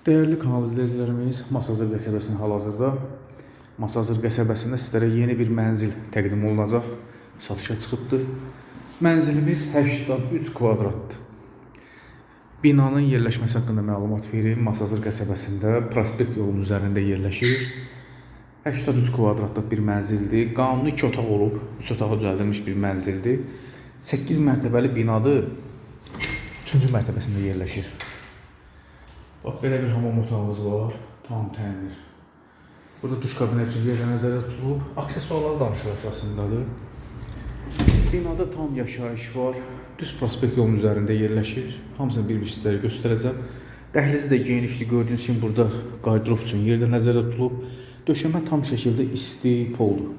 Değerli kanal izləyicilərimiz, Masazır qəsəbəsinin hal-hazırda Masazır qəsəbəsində sizlərə yeni bir mənzil təqdim olunacaq. Satışa çıxıbdır. Mənzilimiz 83 kvadratdır. Binanın yerləşməsi haqqında məlumat verim. Masazır qəsəbəsində prospekt yolunun üzərində yerləşir. 83 kvadratlıq bir mənzildir. Qanuni 2 otaq olub, 3 otağa düzəldilmiş bir mənzildir. 8 mərtəbəli binadır. 3-cü mərtəbəsində yerləşir. Bax belə bir hamam otağımız var. Tam təmir. Burada duş kabinet üçün yerdə nəzərdə tutulub. Aksesuarlar danışır əsasındadır. Binada tam yaşayış var. Düz prospekt yolunun üzərində yerləşir. Hamısını bir-bir sizlərə göstərəcəm. Dəhlizi də genişdir. Gördüyünüz kimi burada qardırob üçün yerdə nəzərdə tutulub. Döşəmə tam şəkildə isti poldur.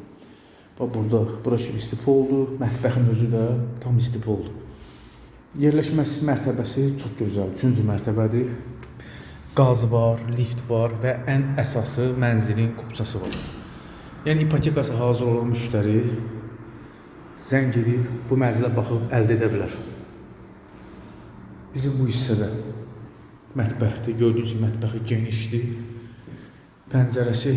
Bax burada, bura kimi isti poldur. Mətbəxin özü də tam isti poldur. Yerləşməsi mərtəbəsi çox gözəl. 3-cü mərtəbədir. Qaz var, lift var və ən əsası mənzilin kupçası var. Yəni ipotekası hazır olan müştəri zəng edib bu mənzilə baxıb əldə edə bilər. Bizim bu hissədə mətbəxdir. Gördüyünüz kimi mətbəxi genişdir. Pəncərəsi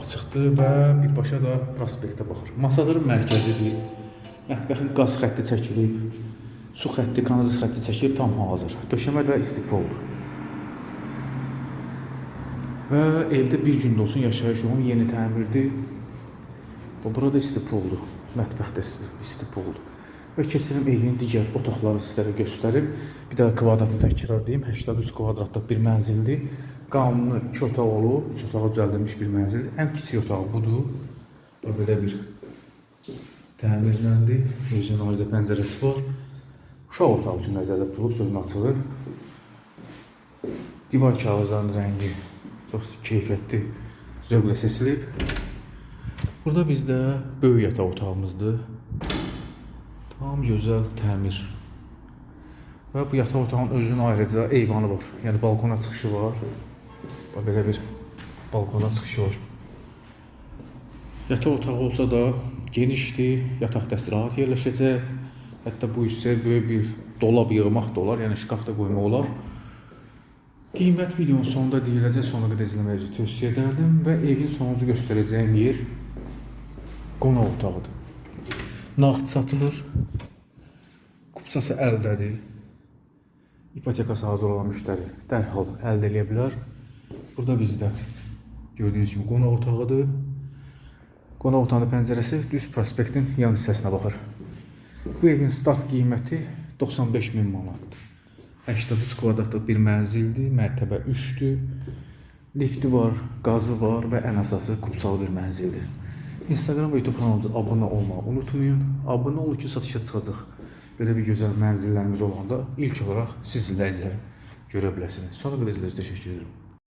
açıqdır və birbaşa da prospektə baxır. Masazırın mərkəzidir. Mətbəxin qaz xətti çəkilib, su xətti, kanalizasiya xətti çəkilib, tam hazır. Döşəmə də istifoldur. Və evdə bir gündə olsun yaşayış olun, yeni təmirdir. Və burada istifoldur. Mətbəxdə istifoldur. Və keçirim evin digər otaqlarını sizlərə göstərim. Bir daha kvadratını təkrar deyim. 83 kvadratlıq bir mənzildir. Qanuni 2 otaq olub, 3 otağa düzəldilmiş bir mənzildir. Ən kiçik otağı budur. Və belə bir təmirləndir. Özünün ayrıca pəncərəsi var. Uşaq otağı üçün nəzərdə tutulub sözün açığı. Divar kağızlarının rəngi çox keyfiyyətli, zövqlə seçilib. Burada bizdə böyük yataq otağımızdır. Tam gözəl təmir. Və bu yataq otağının özünün ayrıca eyvanı var. Yəni balkona çıxışı var. Bax belə bir balkona çıxışı var. Yataq otağı olsa da genişdir, yataq dəsti rahat yerləşəcək. Hətta bu hissəyə böyük bir dolab yığmaq da olar, yəni şkaf da qoymaq olar. Qiymət videonun sonunda deyiləcək, sona qədər izləməyi tövsiyə edərdim və evin sonuncu göstərəcəyim yer qonaq otağıdır. Nağd satılır. Kupçası əldədir. İpotekası hazır olan müştəri dərhal əldə edə bilər. Burada bizdə gördüyünüz kimi qonaq otağıdır. Qonaq otağının pəncərəsi düz prospektin yan hissəsinə baxır. Bu evin start qiyməti 95 min manatdır. 83 kvadratlıq bir mənzildir, mərtəbə 3-dür. Lifti var, qazı var və ən əsası kupçalı bir mənzildir. Instagram və YouTube kanalımıza abunə olmağı unutmayın. Abunə olun ki, satışa çıxacaq. Belə bir gözəl mənzillərimiz olanda ilk olaraq siz izləyicilər görə biləsiniz. Sonra qədər izləyicilərə təşəkkür edirəm.